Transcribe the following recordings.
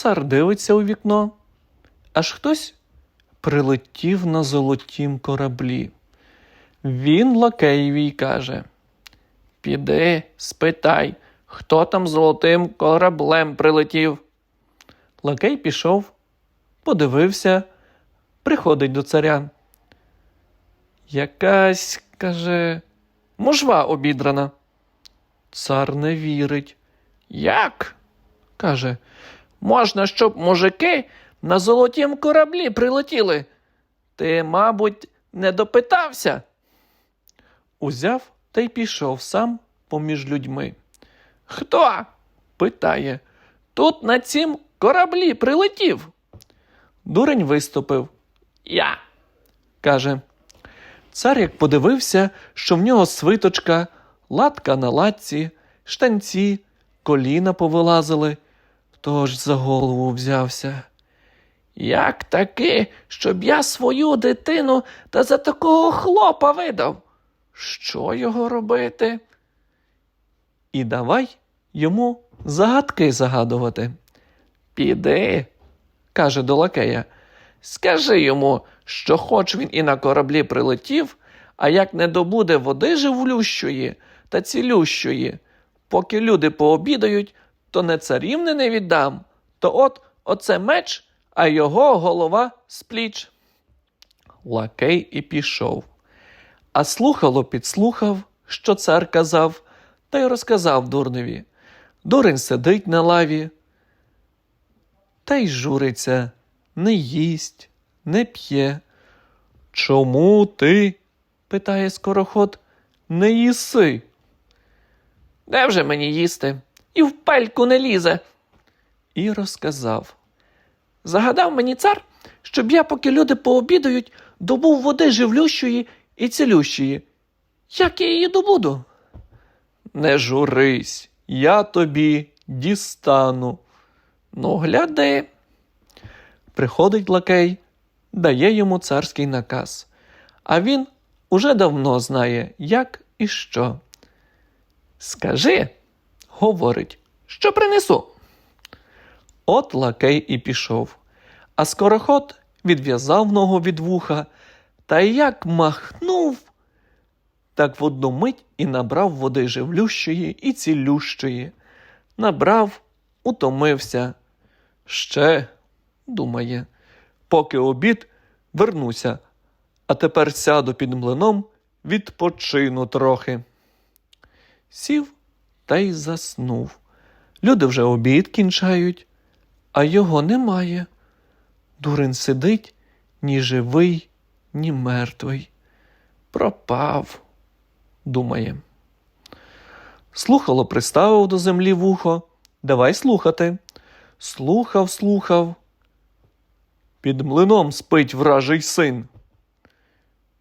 Цар дивиться у вікно, аж хтось прилетів на золотім кораблі. Він лакеєві й каже: Піди, спитай, хто там золотим кораблем прилетів. Лакей пішов, подивився, приходить до царя. Якась, каже, можва обідрана. Цар не вірить. Як? каже, можна, щоб мужики на золотім кораблі прилетіли. Ти, мабуть, не допитався. Узяв та й пішов сам поміж людьми. Хто? питає. Тут на цім кораблі прилетів. Дурень виступив. Я. каже. Цар як подивився, що в нього свиточка, латка на латці, штанці, коліна повилазили, тож за голову взявся. Як таки, щоб я свою дитину та за такого хлопа видав? Що його робити? І давай йому загадки загадувати. Піди, каже до лакея, скажи йому, що хоч він і на кораблі прилетів, а як не добуде води живлющої та цілющої, поки люди пообідають, то не царівни не віддам, то от оце меч, а його голова з пліч. Лакей і пішов. А слухало підслухав, що цар казав, та й розказав дурневі. Дурень сидить на лаві, та й журиться, не їсть, не п'є. Чому ти? питає скороход, не їси. Де вже мені їсти? І в пельку не лізе. І розказав. Загадав мені цар, щоб я, поки люди пообідають, добув води живлющої і цілющої. Як я її добуду? Не журись, я тобі дістану. Ну, гляди. Приходить лакей, дає йому царський наказ, а він уже давно знає, як і що. Скажи, говорить, що принесу. От лакей і пішов, а скороход відв'язав ногу від вуха та як махнув, так в одну мить і набрав води живлющої і цілющої. Набрав, утомився. Ще, думає, поки обід вернуся, а тепер сяду під млином, відпочину трохи. Сів та й заснув. Люди вже обід кінчають, а його немає. Дурень сидить ні живий, ні мертвий. Пропав, думає. Слухало приставив до землі вухо. Давай слухати. Слухав, слухав. Під млином спить вражий син.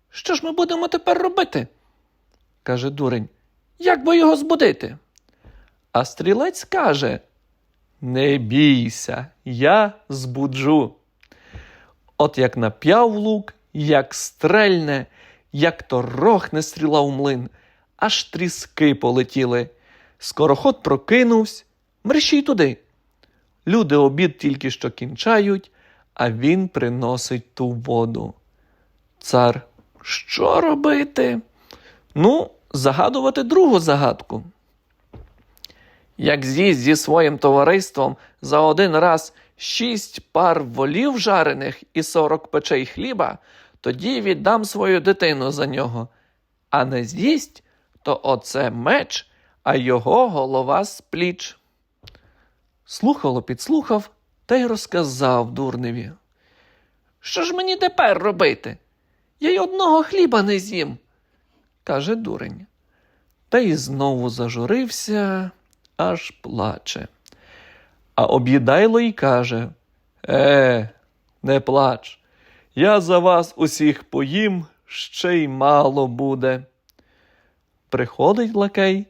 Що ж ми будемо тепер робити? каже дурень. Як би його збудити? А стрілець каже: Не бійся, я збуджу. От як нап'яв лук, як стрельне, як то рохне стріла у млин, аж тріски полетіли. Скороход прокинувся, мерщій туди. Люди обід тільки що кінчають, а він приносить ту воду. Цар, що робити? Ну, загадувати другу загадку. Як з'їсть зі своїм товариством за один раз шість пар волів жарених і сорок печей хліба, тоді віддам свою дитину за нього. А не з'їсть, то оце меч, а його голова з пліч. Слухало, підслухав та й розказав дурневі. Що ж мені тепер робити? Я й одного хліба не з'їм, каже дурень. Та й знову зажурився, аж плаче. А об'їдайло й каже Е, не плач. Я за вас усіх поїм, ще й мало буде. Приходить лакей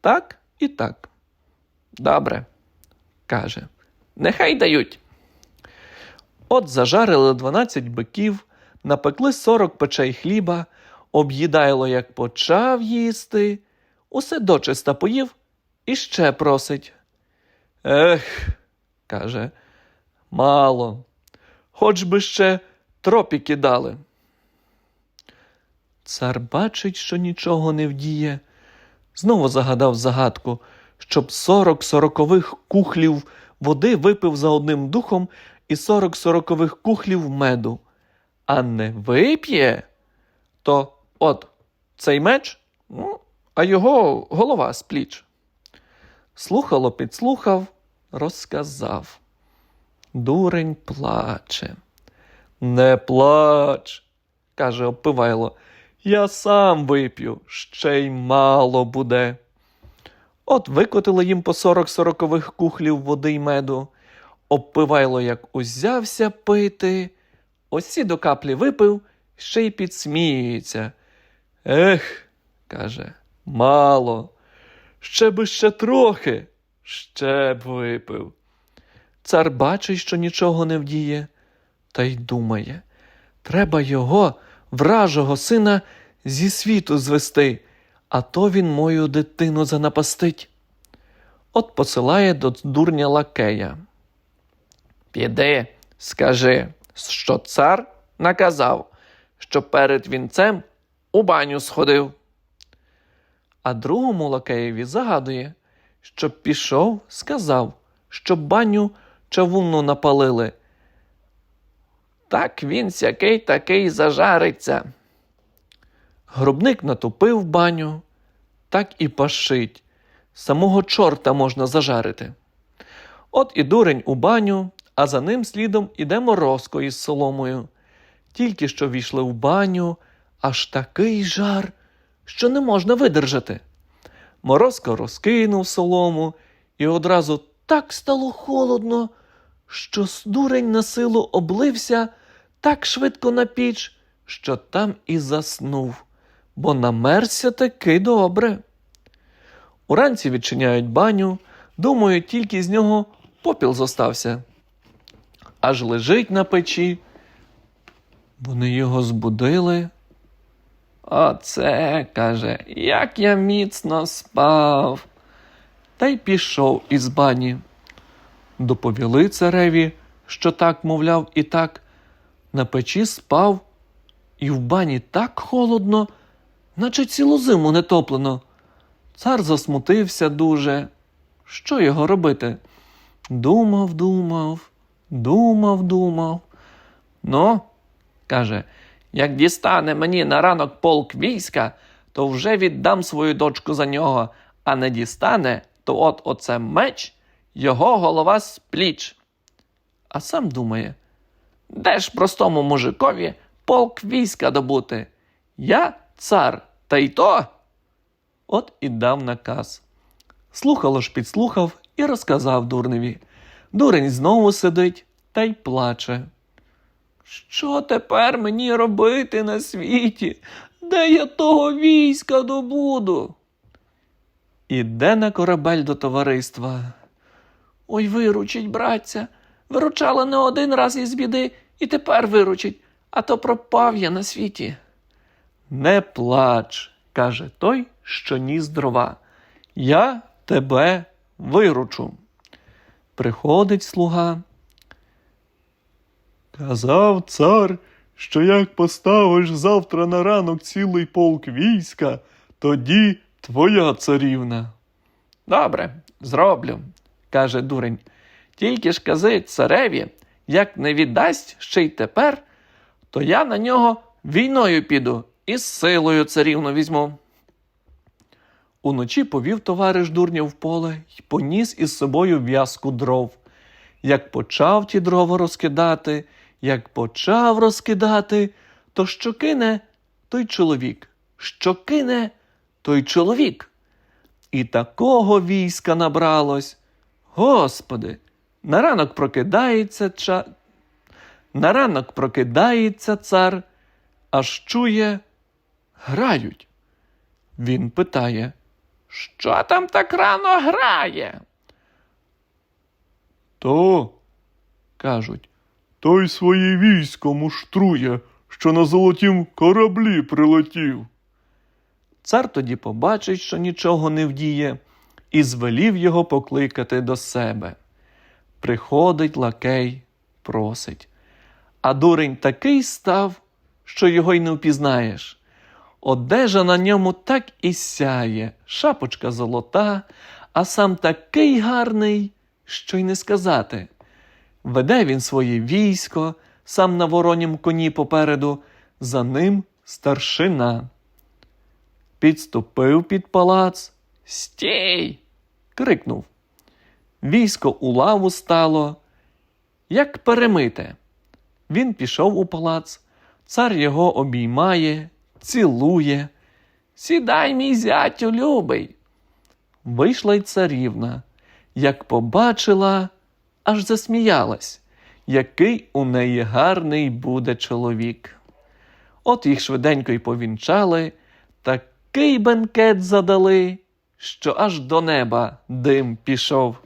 так і так. Добре, каже, нехай дають. От зажарили дванадцять биків, напекли сорок печей хліба, об'їдайло, як почав їсти, усе дочиста поїв і ще просить. Ех, каже, Мало. Хоч би ще тропіки дали. Цар бачить, що нічого не вдіє. Знову загадав загадку, щоб сорок сорокових кухлів води випив за одним духом і сорок сорокових кухлів меду. А не вип'є, то от цей меч, ну, а його голова з пліч. Слухало, підслухав, розказав. Дурень плаче. Не плач, каже Опивайло. Я сам вип'ю, ще й мало буде. От викотили їм по сорок сорокових кухлів води й меду. Обпивайло, як узявся пити, осі до каплі випив, ще й підсміюється. Ех, каже, мало. Ще би ще трохи, ще б випив. Цар бачить, що нічого не вдіє, та й думає треба його, вражого сина, зі світу звести, а то він мою дитину занапастить. От посилає до дурня лакея. Піди, скажи, що цар наказав, що перед вінцем у баню сходив. А другому лакеєві загадує, щоб пішов, сказав, щоб баню чавунну напалили. Так він сякий такий зажариться. Гробник натопив баню, так і пашить. Самого чорта можна зажарити. От і дурень у баню, а за ним слідом іде морозко із соломою. Тільки що війшли в баню, аж такий жар, що не можна видержати. Морозко розкинув солому, і одразу так стало холодно, що дурень на силу облився так швидко на піч, що там і заснув, бо намерся таки добре. Уранці відчиняють баню, думають, тільки з нього попіл зостався. Аж лежить на печі. Вони його збудили. Оце, каже, як я міцно спав. Та й пішов із бані. Доповіли цареві, що так, мовляв, і так. На печі спав, і в бані так холодно, наче цілу зиму не топлено. Цар засмутився дуже. Що його робити? Думав, думав, думав, думав. Ну, каже, як дістане мені на ранок полк війська, то вже віддам свою дочку за нього, а не дістане, то от оце меч, його голова з пліч. А сам думає, де ж простому мужикові полк війська добути? Я цар, та й то. От і дав наказ. Слухало ж підслухав і розказав дурневі. Дурень знову сидить та й плаче. Що тепер мені робити на світі? Де я того війська добуду? Іде на корабель до товариства. Ой, виручить, братця. Виручала не один раз із біди, і тепер виручить, а то пропав я на світі. Не плач, каже той, що ніс дрова. Я тебе виручу. Приходить слуга. Казав цар, що як поставиш завтра на ранок цілий полк війська, тоді твоя царівна. Добре, зроблю, каже дурень. Тільки ж кази цареві, як не віддасть ще й тепер, то я на нього війною піду і з силою царівну візьму. Уночі повів товариш дурня в поле й поніс із собою в'язку дров. Як почав ті дрова розкидати, як почав розкидати, то що кине той чоловік, що кине той чоловік. І такого війська набралось. Господи, на ранок прокидається ча... на ранок прокидається цар, аж чує, грають. Він питає, що там так рано грає? То, кажуть, той своє військо муштрує, що на золотім кораблі прилетів. Цар тоді побачить, що нічого не вдіє, і звелів його покликати до себе. Приходить лакей, просить. А дурень такий став, що його й не впізнаєш. Одежа на ньому так і сяє, шапочка золота, а сам такий гарний, що й не сказати. Веде він своє військо, сам на воронім коні попереду, за ним старшина. Підступив під палац. Стій! крикнув. Військо у лаву стало, як перемите. Він пішов у палац, цар його обіймає, цілує. Сідай, мій зятю любий. Вийшла й царівна, як побачила, аж засміялась, який у неї гарний буде чоловік. От їх швиденько й повінчали, такий бенкет задали, що аж до неба дим пішов.